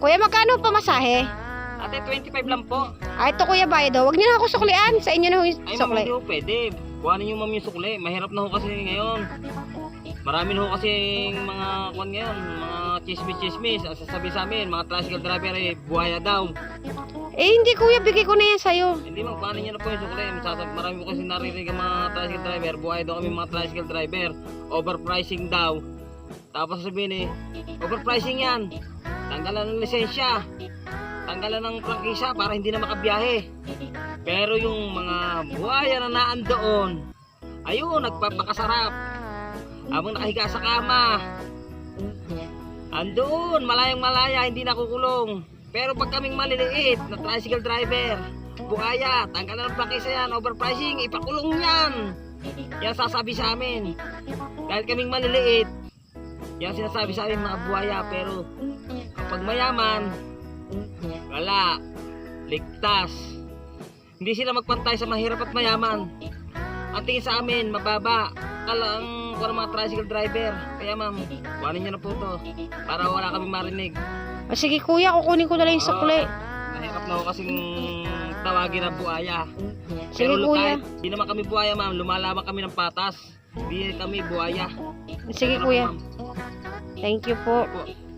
Kuya, magkano pamasahe? Ate, 25 lang po. Ah, ito kuya bayad daw. Huwag niyo na ako suklian. Sa inyo na ho yung Ay, ma'am, sukli. hindi ho pwede. Kuhanin niyo ma'am yung sukli. Mahirap na ho kasi ngayon. Marami na ho kasi mga kuan ngayon, mga chismis-chismis. Ang sasabi sa amin, mga tricycle driver eh, buhaya daw. Eh, hindi kuya. Bigay ko na yan sa'yo. Hindi ma'am, kuhanin niyo na po yung sukli. Masasab marami ko kasi naririnig ang mga tricycle driver. Buhaya daw kami mga tricycle driver. Overpricing daw. Tapos sabihin eh, overpricing yan. Tanggalan ng lisensya. Tanggalan ng prangkisa para hindi na makabiyahe. Pero yung mga buhaya na naan doon, ayun, nagpapakasarap. Habang nakahiga sa kama. Andun, malayang malaya, hindi nakukulong. Pero pag kaming maliliit na tricycle driver, buhaya, tanggalan ng prangkisa yan, overpricing, ipakulong yan. Yan sasabi sa amin. Dahil kaming maliliit, yan sinasabi sa amin mga buhaya, pero kapag mayaman, wala, ligtas. Hindi sila magpantay sa mahirap at mayaman. Ang tingin sa amin, mababa. Kala ang kuha ng mga tricycle driver. Kaya ma'am, kuhanin niyo na po to. Para wala kaming marinig. O, sige kuya, kukunin ko na lang yung sukli. Ah, Mahirap na ako kasing tawagin na buhaya. Sige, Pero kuya. kahit Hindi naman kami buhaya ma'am, lumalaban kami ng patas. Hindi kami buhaya. Sige Sarap, kuya. ma'am. Thank you. Opo.